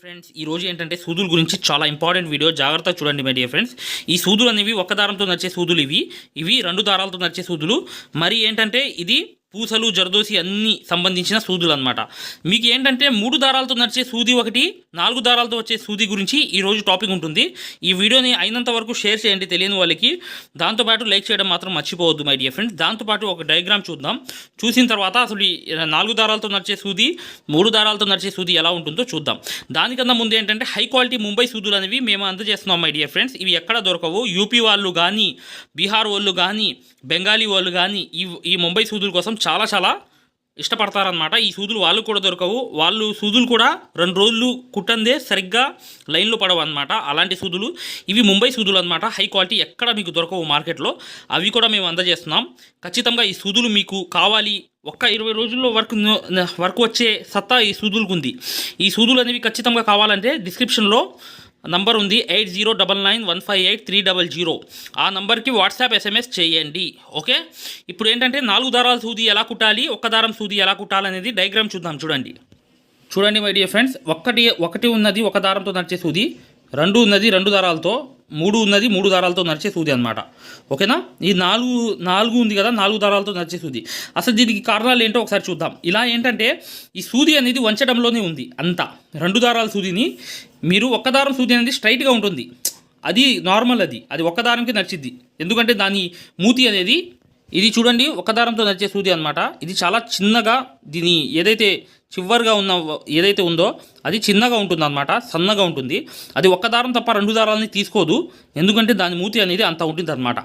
Friends ఈ రోజు ఏంటంటే సూదుల గురించి చాలా ఇంపార్టెంట్ వీడియో జాగ్రత్తగా చూడండి మై డియర్ ఫ్రెండ్స్ ఈ సూదులు అనేవి ఒక దారంతో నడిచే సూదులు ఇవి. ఇవి రెండు దారాలతో నడిచే సూదులు. మరి ఏంటంటే ఇది పూసలు జర్దోసి అన్ని సంబంధించిన సూదులు అనమాట మీకు ఏంటంటే మూడు దారాలతో నడిచే సూది ఒకటి నాలుగు దారాలతో వచ్చే సూది గురించి ఈరోజు టాపిక్ ఉంటుంది. ఈ వీడియోని అయినంత వరకు షేర్ చేయండి తెలియని వాళ్ళకి. దాంతోపాటు లైక్ చేయడం మాత్రం మర్చిపోవద్దు మై డియర్ ఫ్రెండ్స్. దాంతోపాటు ఒక డయాగ్రామ్ చూద్దాం. చూసిన తర్వాత అసలు నాలుగు దారాలతో నడిచే సూది మూడు దారాలతో నడిచే సూది ఎలా ఉంటుందో చూద్దాం. దానికన్నా ముందు ఏంటంటే హై క్వాలిటీ ముంబై సూదులు అనేవి మేము అందజేస్తున్నాం మై డియర్ ఫ్రెండ్స్. ఇవి ఎక్కడ దొరకవు? యూపీ వాళ్ళు కానీ బీహార్ వాళ్ళు కానీ బెంగాలీ వాళ్ళు కానీ ఈ ఈ ముంబై సూదుల కోసం చాలా చాలా ఇష్టపడతారనమాట ఈ సూదులు వాళ్ళు కూడా దొరకవు. వాళ్ళు సూదులు కూడా రెండు రోజులు కుట్టందే సరిగ్గా లైన్లో పడవు అనమాట అలాంటి సూదులు. ఇవి ముంబై సూదులు అనమాట హై క్వాలిటీ ఎక్కడ మీకు దొరకవు మార్కెట్లో. అవి కూడా మేము అందజేస్తున్నాం. ఖచ్చితంగా ఈ సూదులు మీకు కావాలి. ఒక్క ఇరవై రోజుల్లో వర్క్ వర్క్ వచ్చే సత్తా ఈ సూదులకు ఉంది ఈ సూదులు అనేవి ఖచ్చితంగా కావాలంటే డిస్క్రిప్షన్లో నంబర్ ఉంది eight zero double nine one five eight three double zero. ఆ నంబర్కి వాట్సాప్ ఎస్ఎంఎస్ చేయండి. ఓకే? ఇప్పుడు ఏంటంటే నాలుగు దారాల సూది ఎలా కుట్టాలి ఒక్క దారం సూది ఎలా కుట్టాలనేది డయాగ్రామ్ చూద్దాం. చూడండి. చూడండి మై డియర్ ఫ్రెండ్స్ ఒక్కటి ఒకటి ఉన్నది ఒక దారంతో నడిచే సూది రెండు ఉన్నది రెండు దారాలతో. మూడు ఉన్నది మూడు దారాలతో నడిచే సూది అనమాట ఓకేనా? ఈ నాలుగు నాలుగు ఉంది కదా నాలుగు దారాలతో నడిచే సూది. అసలు దీనికి కారణాలు ఏంటో ఒకసారి చూద్దాం. ఇలా ఏంటంటే ఈ సూది అనేది వంచడంలోనే ఉంది అంతా. రెండు దారాల సూదిని మీరు ఒక్క దారం సూది అనేది స్ట్రైట్గా ఉంటుంది. అది నార్మల్ అది. అది ఒక్క దారంకి నడిచిద్ది. ఎందుకంటే దాని మూతి అనేది ఇది చూడండి ఒక దారంతో నచ్చే సూది అనమాట ఇది చాలా చిన్నగా దీని ఏదైతే చివరిగా ఉన్న ఏదైతే ఉందో అది చిన్నగా ఉంటుంది అనమాట సన్నగా ఉంటుంది. అది ఒక్క దారం తప్ప రెండు దారాలని తీసుకోదు ఎందుకంటే దాని మూతి అనేది అంత ఉంటుంది అనమాట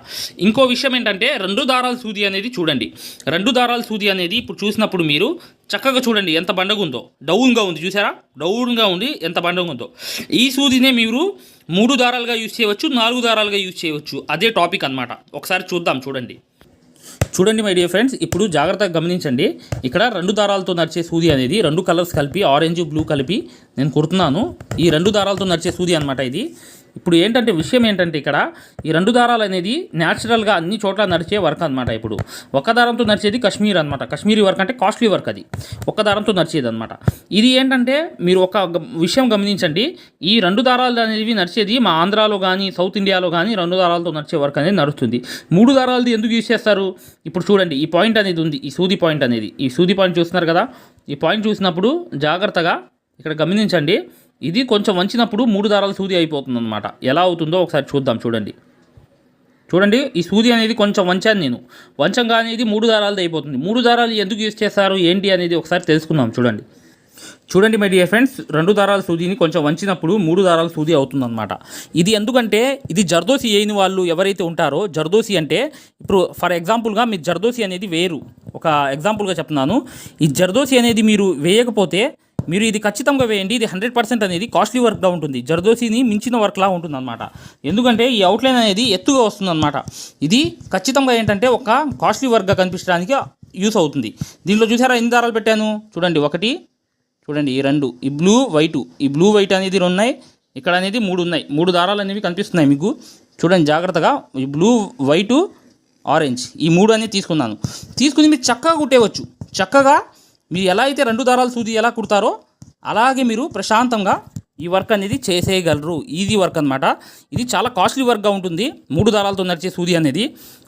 ఇంకో విషయం ఏంటంటే రెండు దారాల సూది అనేది చూడండి. రెండు దారాల సూది అనేది ఇప్పుడు చూసినప్పుడు మీరు చక్కగా చూడండి ఎంత బండగా ఉందో. డౌన్గా ఉంది చూసారా? డౌన్గా ఉండి ఎంత బండగా ఉందో. ఈ సూదినే మీరు మూడు దారాలుగా యూజ్ చేయవచ్చు నాలుగు దారాలుగా యూజ్ చేయవచ్చు. అదే టాపిక్ అనమాట ఒకసారి చూద్దాం చూడండి. చూడండి మై డియర్ ఫ్రెండ్స్ ఇప్పుడు జాగ్రత్తగా గమనించండి. ఇక్కడ రెండు దారాలతో నడిచే సూది అనేది రెండు కలర్స్ కలిపి ఆరెంజ్ బ్లూ కలిపి నేను కుడుతున్నాను. ఈ రెండు దారాలతో నడిచే సూది అనమాట ఇది. ఇప్పుడు ఏంటంటే విషయం ఏంటంటే ఇక్కడ ఈ రెండు దారాలు అనేది న్యాచురల్గా అన్ని చోట్ల నడిచే వర్క్ అనమాట ఇప్పుడు. ఒక దారంతో నడిచేది కశ్మీర్ అనమాట కశ్మీరీ వర్క్ అంటే కాస్ట్లీ వర్క్ అది. ఒక దారంతో నడిచేది అనమాట ఇది ఏంటంటే మీరు ఒక విషయం గమనించండి. ఈ రెండు దారాలు అనేవి నడిచేది మా ఆంధ్రాలో కానీ సౌత్ ఇండియాలో కానీ రెండు దారాలతో నడిచే వర్క్ అనేది నడుస్తుంది. మూడు దారాలది ఎందుకు యూజ్ చేస్తారు? ఇప్పుడు చూడండి ఈ పాయింట్ అనేది ఉంది ఈ సూది పాయింట్ అనేది. ఈ సూది పాయింట్ చూస్తున్నారు కదా? ఈ పాయింట్ చూసినప్పుడు జాగ్రత్తగా ఇక్కడ గమనించండి. ఇది కొంచెం వంచినప్పుడు మూడు దారాల సూది అయిపోతుందన్నమాట. ఎలా అవుతుందో ఒకసారి చూద్దాం చూడండి. చూడండి ఈ సూది అనేది కొంచెం వంచాను నేను. వంచంగా అనేది మూడు దారాలది అయిపోతుంది. మూడు దారాలు ఎందుకు యూజ్ చేస్తారు ఏంటి అనేది ఒకసారి తెలుసుకుందాం చూడండి. చూడండి మై డియర్ ఫ్రెండ్స్ రెండు దారాల సూదిని కొంచెం వంచినప్పుడు మూడు దారాల సూది అవుతుందన్నమాట. ఇది ఎందుకంటే ఇది జర్దోసి వేయని వాళ్ళు ఎవరైతే ఉంటారో జర్దోసి అంటే ఇప్పుడు ఫర్ ఎగ్జాంపుల్గా మీ జర్దోసి అనేది వేరు. ఒక ఎగ్జాంపుల్గా చెప్తున్నాను. ఈ జర్దోసి అనేది మీరు వేయకపోతే మీరు ఇది ఖచ్చితంగా వేయండి ఇది హండ్రెడ్ పర్సెంట్ అనేది కాస్ట్లీ వర్క్గా ఉంటుంది. జర్దోసిని మించిన వర్క్లా ఉంటుంది అనమాట ఎందుకంటే ఈ అవుట్లైన్ అనేది ఎత్తుగా వస్తుందన్నమాట. ఇది ఖచ్చితంగా ఏంటంటే ఒక కాస్ట్లీ వర్క్గా కనిపించడానికి యూస్ అవుతుంది. దీంట్లో చూసారా ఎన్ని దారాలు పెట్టాను? చూడండి ఒకటి చూడండి ఈ రెండు ఈ బ్లూ వైటు ఈ బ్లూ వైట్ అనేది ఉన్నాయి. ఇక్కడ అనేది మూడు ఉన్నాయి. మూడు దారాలు అనేవి కనిపిస్తున్నాయి మీకు. చూడండి జాగ్రత్తగా. ఈ బ్లూ వైటు ఆరెంజ్ ఈ మూడు అనేది తీసుకున్నాను. తీసుకుని మీరు చక్కగా కుట్టేవచ్చు చక్కగా మీరు ఎలా అయితే రెండు దారాలు సూది ఎలా కుడతారో అలాగే మీరు ప్రశాంతంగా ఈ వర్క్ అనేది చేసేయగలరు. ఈజీ వర్క్ అనమాట ఇది చాలా కాస్ట్లీ వర్క్గా ఉంటుంది. మూడు దారాలతో నడిచే సూది అనేది.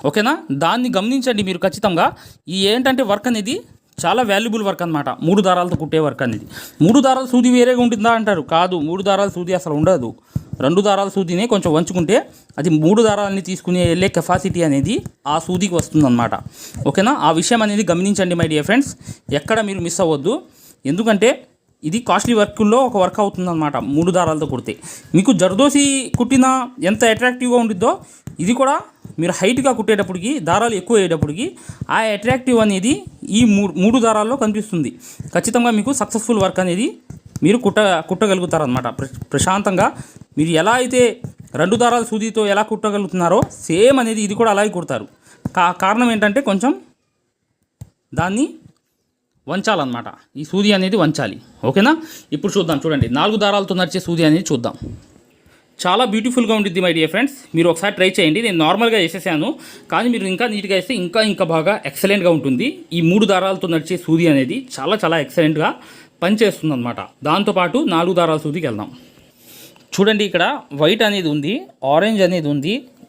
ఓకేనా? దాన్ని గమనించండి మీరు ఖచ్చితంగా. ఈ ఏంటంటే వర్క్ అనేది చాలా వాల్యుబుల్ వర్క్ అనమాట మూడు దారాలతో కుట్టే వర్క్ అనేది. మూడు దారాల సూది వేరేగా ఉంటుందా అంటారు? కాదు. మూడు దారాల సూది అసలు ఉండదు. రెండు దారాల సూదిని కొంచెం వంచుకుంటే అది మూడు దారాలని తీసుకునే వెళ్ళే కెపాసిటీ అనేది ఆ సూదికి వస్తుందన్నమాట. ఓకేనా? ఆ విషయం అనేది గమనించండి మై డియర్ ఫ్రెండ్స్ ఎక్కడ మీరు మిస్ అవ్వద్దు. ఎందుకంటే ఇది కాస్ట్లీ వర్క్లో ఒక వర్క్ అవుతుందన్నమాట మూడు దారాలతో కుడితే. మీకు జర్దోసి కుట్టిన ఎంత అట్రాక్టివ్గా ఉండిద్దో ఇది కూడా మీరు హైట్గా కుట్టేటప్పటికి దారాలు ఎక్కువ అయ్యేటప్పటికి ఆ అట్రాక్టివ్ అనేది ఈ మూడు మూడు దారాల్లో కనిపిస్తుంది. ఖచ్చితంగా మీకు సక్సెస్ఫుల్ వర్క్ అనేది మీరు కుట్ట కుట్టగలుగుతారనమాట ప్రశాంతంగా మీరు ఎలా అయితే రెండు దారాల సూదితో ఎలా కుట్టగలుగుతున్నారో సేమ్ అనేది ఇది కూడా అలాగే కుడతారు. కా కారణం ఏంటంటే కొంచెం దాన్ని వంచాలన్నమాట. ఈ సూది అనేది వంచాలి. ఓకేనా? ఇప్పుడు చూద్దాం చూడండి. నాలుగు దారాలతో నడిచే సూది అనేది చూద్దాం. చాలా బ్యూటిఫుల్గా ఉంటుంది మై డియర్ ఫ్రెండ్స్. మీరు ఒకసారి ట్రై చేయండి. నేను నార్మల్గా వేసేసాను. కానీ మీరు ఇంకా నీట్గా వేస్తే ఇంకా ఇంకా బాగా ఎక్సలెంట్గా ఉంటుంది. ఈ మూడు దారాలతో నడిచే సూది అనేది చాలా చాలా ఎక్సలెంట్గా పనిచేస్తుంది అనమాట దాంతోపాటు నాలుగు దారాల సూదికి వెళ్దాం. చూడండి ఇక్కడ వైట్ అనేది ఉంది ఆరెంజ్ అనేది ఉంది.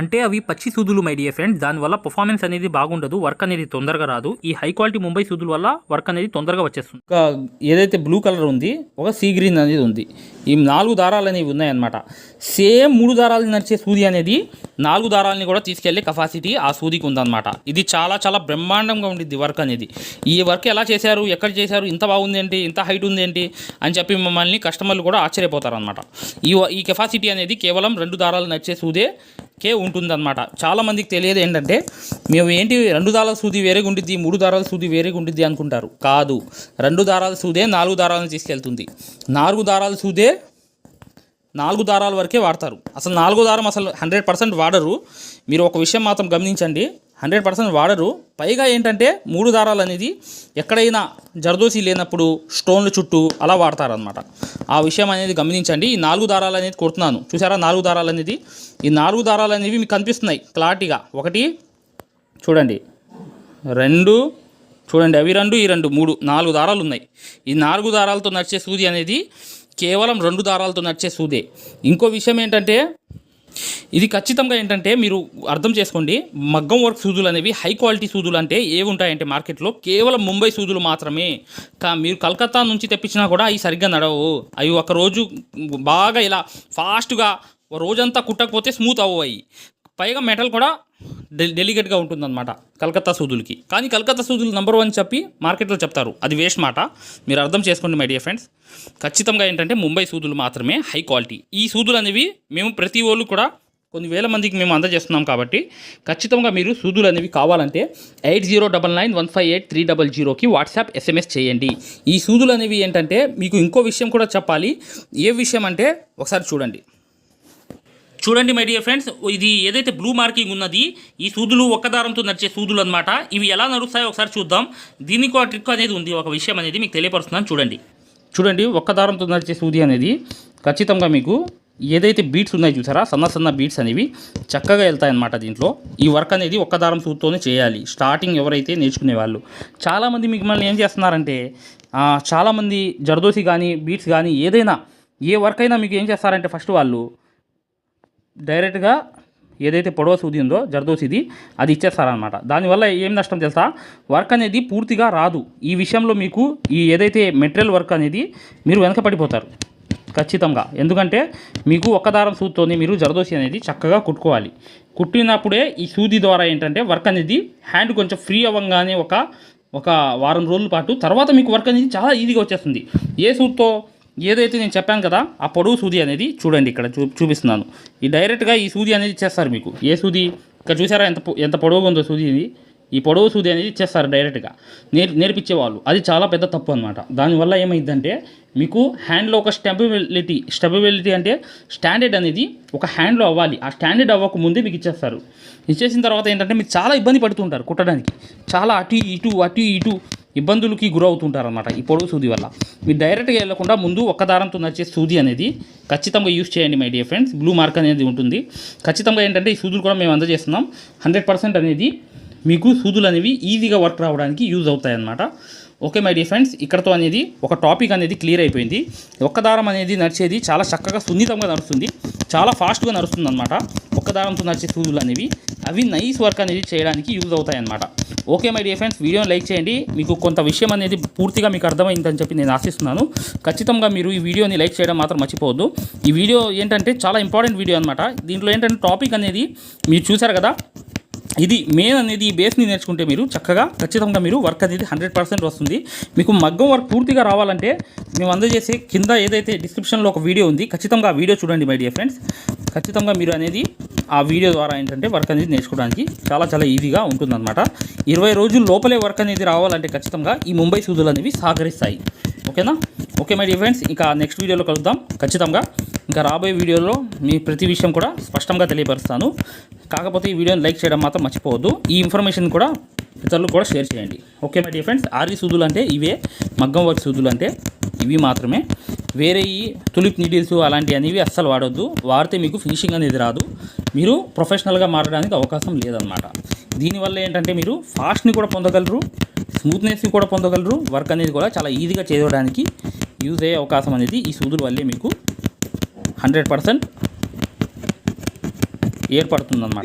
అంటే అవి పచ్చి సూదులు మై డియర్ ఫ్రెండ్స్ దానివల్ల పర్ఫార్మెన్స్ అనేది బాగుండదు వర్క్ అనేది తొందరగా రాదు. ఈ హై క్వాలిటీ ముంబై సూదుల వల్ల వర్క్ అనేది తొందరగా వచ్చేస్తుంది. ఒక ఏదైతే బ్లూ కలర్ ఉంది ఒక సీ గ్రీన్ అనేది ఉంది. ఈ నాలుగు దారాలు అనేవి ఉన్నాయన్నమాట. సేమ్ మూడు దారాలు నడిచే సూది అనేది నాలుగు దారాలని కూడా తీసుకెళ్ళే కెపాసిటీ ఆ సూదికి ఉందన్నమాట. ఇది చాలా చాలా బ్రహ్మాండంగా ఉండిద్ది వర్క్ అనేది. ఈ వర్క్ ఎలా చేశారు ఎక్కడ చేశారు ఇంత బాగుంది ఏంటి ఇంత హైట్ ఉంది ఏంటి అని చెప్పి మమ్మల్ని కస్టమర్లు కూడా ఆశ్చర్యపోతారు అనమాట ఈ ఈ కెపాసిటీ అనేది కేవలం రెండు దారాలు నడిచే సూదే కే ఉంటుందన్నమాట. చాలా మందికి తెలియదు ఏంటంటే మేము ఏంటి రెండు దారాల సూది వేరేగా ఉండిద్ది మూడు దారాల సూది వేరేగా ఉండిద్ది అనుకుంటారు. కాదు. రెండు దారాల సూదే నాలుగు దారాలను తీసుకెళ్తుంది. నాలుగు దారాల సూదే నాలుగు దారాల వరకే వాడతారు. అసలు నాలుగో దారం అసలు హండ్రెడ్ పర్సెంట్ వాడరు. మీరు ఒక విషయం మాత్రం గమనించండి. హండ్రెడ్ పర్సెంట్ వాడరు. పైగా ఏంటంటే మూడు దారాలు అనేది ఎక్కడైనా జర్దోసి లేనప్పుడు స్టోన్ల చుట్టూ అలా వాడతారనమాట ఆ విషయం అనేది గమనించండి. ఈ నాలుగు దారాలు అనేది కొడుతున్నాను. చూసారా నాలుగు దారాలు అనేది? ఈ నాలుగు దారాలు అనేవి మీకు కనిపిస్తున్నాయి క్లారిటీగా. ఒకటి చూడండి. రెండు చూడండి. అవి రెండు ఈ రెండు మూడు నాలుగు దారాలు ఉన్నాయి. ఈ నాలుగు దారాలతో నడిచే సూది అనేది కేవలం రెండు దారాలతో నడిచే సూదే. ఇంకో విషయం ఏంటంటే ఇది ఖచ్చితంగా ఏంటంటే మీరు అర్థం చేసుకోండి మగ్గం వర్క్ సూదులు అనేవి హై క్వాలిటీ సూదులు అంటే ఏవి ఉంటాయంటే మార్కెట్లో కేవలం ముంబై సూదులు మాత్రమే. కా మీరు కలకత్తా నుంచి తెప్పించినా కూడా అవి సరిగ్గా నడవు. అవి ఒక రోజు బాగా ఇలా ఫాస్ట్గా రోజంతా కుట్టకపోతే స్మూత్ అవ్వవు అవి. పైగా మెటల్ కూడా డె డెలికేట్గా ఉంటుందన్నమాట కలకత్తా సూదులకి. కానీ కలకత్తా సూదులు నెంబర్ వన్ చెప్పి మార్కెట్లో చెప్తారు. అది వేస్ట్ మాట. మీరు అర్థం చేసుకోండి మై డియర్ ఫ్రెండ్స్. ఖచ్చితంగా ఏంటంటే ముంబై సూదులు మాత్రమే హై క్వాలిటీ. ఈ సూదులు అనేవి మేము ప్రతి వాళ్ళు కూడా కొన్ని వేల మందికి మేము అందజేస్తున్నాం కాబట్టి ఖచ్చితంగా మీరు సూదులు అనేవి కావాలంటే eight zero double nine one five eight three double జీరోకి వాట్సాప్ ఎస్ఎంఎస్ చేయండి. ఈ సూదులు అనేవి ఏంటంటే మీకు ఇంకో విషయం కూడా చెప్పాలి. ఏ విషయం అంటే ఒకసారి చూడండి. చూడండి మై డియర్ ఫ్రెండ్స్ ఇది ఏదైతే బ్లూ మార్కింగ్ ఉన్నది ఈ సూదులు ఒక్క దారంతో నడిచే సూదులు అనమాట ఇవి ఎలా నడుస్తాయో ఒకసారి చూద్దాం. దీనికి ఒక ట్రిక్ అనేది ఉంది ఒక విషయం అనేది మీకు తెలియపరుస్తున్నాను చూడండి. చూడండి ఒక్క దారంతో నడిచే సూది అనేది ఖచ్చితంగా మీకు ఏదైతే బీట్స్ ఉన్నాయో చూసారా సన్న సన్న బీట్స్ అనేవి చక్కగా వెళ్తాయన్నమాట దీంట్లో. ఈ వర్క్ అనేది ఒక్క దారం సూదితోనే చేయాలి. స్టార్టింగ్ ఎవరైతే నేర్చుకునే వాళ్ళు. చాలామంది మిమ్మల్ని ఏం చేస్తున్నారంటే చాలామంది జర్దోసి కానీ బీట్స్ కానీ ఏదైనా ఏ వర్క్ అయినా మీకు ఏం చేస్తారంటే ఫస్ట్ వాళ్ళు డైరెక్ట్గా ఏదైతే పొడవ సూది ఉందో జర్దోసిది అది ఇచ్చేస్తారనమాట దానివల్ల ఏం నష్టం తెలుసా? వర్క్ అనేది పూర్తిగా రాదు. ఈ విషయంలో మీకు ఈ ఏదైతే మెటీరియల్ వర్క్ అనేది మీరు వెనకపడిపోతారు. ఖచ్చితంగా. ఎందుకంటే మీకు ఒక్క దారం మీరు జరదోసి అనేది చక్కగా కుట్టుకోవాలి. కుట్టినప్పుడే ఈ సూది ద్వారా ఏంటంటే వర్క్ అనేది హ్యాండ్ కొంచెం ఫ్రీ అవ్వగానే ఒక ఒక వారం రోజుల పాటు తర్వాత మీకు వర్క్ అనేది చాలా ఈజీగా వచ్చేస్తుంది. ఏ సూదితో ఏదైతే నేను చెప్పాను కదా ఆ పొడవు సూది అనేది చూడండి ఇక్కడ చూ చూపిస్తున్నాను. ఈ డైరెక్ట్గా ఈ సూది అనేది ఇచ్చేస్తారు మీకు. ఏ సూది? ఇక్కడ చూసారా ఎంత ఎంత పొడవుగా ఉందో సూది ఇది? ఈ పొడవు సూది అనేది ఇచ్చేస్తారు డైరెక్ట్గా నేర్ నేర్పించేవాళ్ళు. అది చాలా పెద్ద తప్పు అనమాట దానివల్ల ఏమైందంటే మీకు హ్యాండ్లో ఒక స్టెబిలిటీ స్టెబిలిటీ అంటే స్టాండర్డ్ అనేది ఒక హ్యాండ్లో అవ్వాలి. ఆ స్టాండర్డ్ అవ్వక ముందే మీకు ఇచ్చేస్తారు. ఇచ్చేసిన తర్వాత ఏంటంటే మీరు చాలా ఇబ్బంది పడుతుంటారు కుట్టడానికి. చాలా అటు ఇటు అటు ఇటు ఇబ్బందులకి గురవుతుంటారనమాట ఈ పొడవు సూది వల్ల. మీరు డైరెక్ట్గా వెళ్ళకుండా ముందు ఒక్క దారంతో నచ్చే సూది అనేది ఖచ్చితంగా యూస్ చేయండి my dear friends blue mark అనేది ఉంటుంది. ఖచ్చితంగా ఏంటంటే ఈ సూదులు కూడా మేము అందజేస్తున్నాం. హండ్రెడ్ పర్సెంట్ అనేది మీకు సూదులు అనేవి ఈజీగా వర్క్ రావడానికి యూజ్ అవుతాయి అన్నమాట ఓకే మై డియర్ ఫ్రెండ్స్ ఇక్కడతో అనేది ఒక టాపిక్ అనేది క్లియర్ అయిపోయింది. ఒక్క దారం అనేది నడిచేది చాలా చక్కగా సున్నితంగా నడుస్తుంది. చాలా ఫాస్ట్గా నడుస్తుంది అనమాట ఒక్క దారంతో నడిచే సూదులు అనేవి. అవి నైస్ వర్క్ అనేది చేయడానికి యూజ్ అవుతాయి అన్నమాట ఓకే మై డియర్ ఫ్రెండ్స్ వీడియోని లైక్ చేయండి. మీకు కొంత విషయం అనేది పూర్తిగా మీకు అర్థమైందని చెప్పి నేను ఆశిస్తున్నాను. ఖచ్చితంగా మీరు ఈ వీడియోని లైక్ చేయడం మాత్రం మర్చిపోవద్దు. ఈ వీడియో ఏంటంటే చాలా ఇంపార్టెంట్ వీడియో అనమాట దీంట్లో ఏంటంటే టాపిక్ అనేది మీరు చూసారు కదా? ఇది మెయిన్ అనేది ఈ బేస్ని నేర్చుకుంటే మీరు చక్కగా ఖచ్చితంగా మీరు వర్క్ అనేది హండ్రెడ్ పర్సెంట్ వస్తుంది. మీకు మగ్గం వర్క్ పూర్తిగా రావాలంటే మేము అందజేసే కింద ఏదైతే డిస్క్రిప్షన్లో ఒక వీడియో ఉంది ఖచ్చితంగా ఆ వీడియో చూడండి మై డియర్ ఫ్రెండ్స్ ఖచ్చితంగా మీరు అనేది ఆ వీడియో ద్వారా ఏంటంటే వర్క్ అనేది నేర్చుకోవడానికి చాలా చాలా ఈజీగా ఉంటుందన్నమాట. ఇరవై రోజుల లోపలే వర్క్ అనేది రావాలంటే ఖచ్చితంగా ఈ ముంబై సూదులు అనేవి సహకరిస్తాయి ఓకేనా? ఓకే మై డియర్ ఫ్రెండ్స్ ఇంకా నెక్స్ట్ వీడియోలో కలుద్దాం. ఖచ్చితంగా ఇంకా రాబోయే వీడియోలో మీ ప్రతి విషయం కూడా స్పష్టంగా తెలియపరుస్తాను. కాకపోతే ఈ వీడియోని లైక్ చేయడం మాత్రం మర్చిపోవద్దు. ఈ ఇన్ఫర్మేషన్ కూడా ఇతరులకు కూడా షేర్ చేయండి. Okay my dear friends RV సూదులు అంటే ఇవే మగ్గం వర్క్ సూదులు అంటే ఇవి మాత్రమే. వేరే ఈ తులిప్ నీడిల్స్ అలాంటివి అనేవి అస్సలు వాడొద్దు. వాడితే మీకు ఫినిషింగ్ అనేది రాదు. మీరు ప్రొఫెషనల్గా మారడానికి అవకాశం లేదనమాట దీనివల్ల ఏంటంటే మీరు ఫాస్ట్ని కూడా పొందగలరు స్మూత్నెస్ని కూడా పొందగలరు వర్క్ అనేది కూడా చాలా ఈజీగా చేయడానికి యూజ్ అయ్యే అవకాశం అనేది ఈ సూదుల వల్లే మీకు హండ్రెడ్ పర్సెంట్ ఏర్పడుతుందన్నమాట.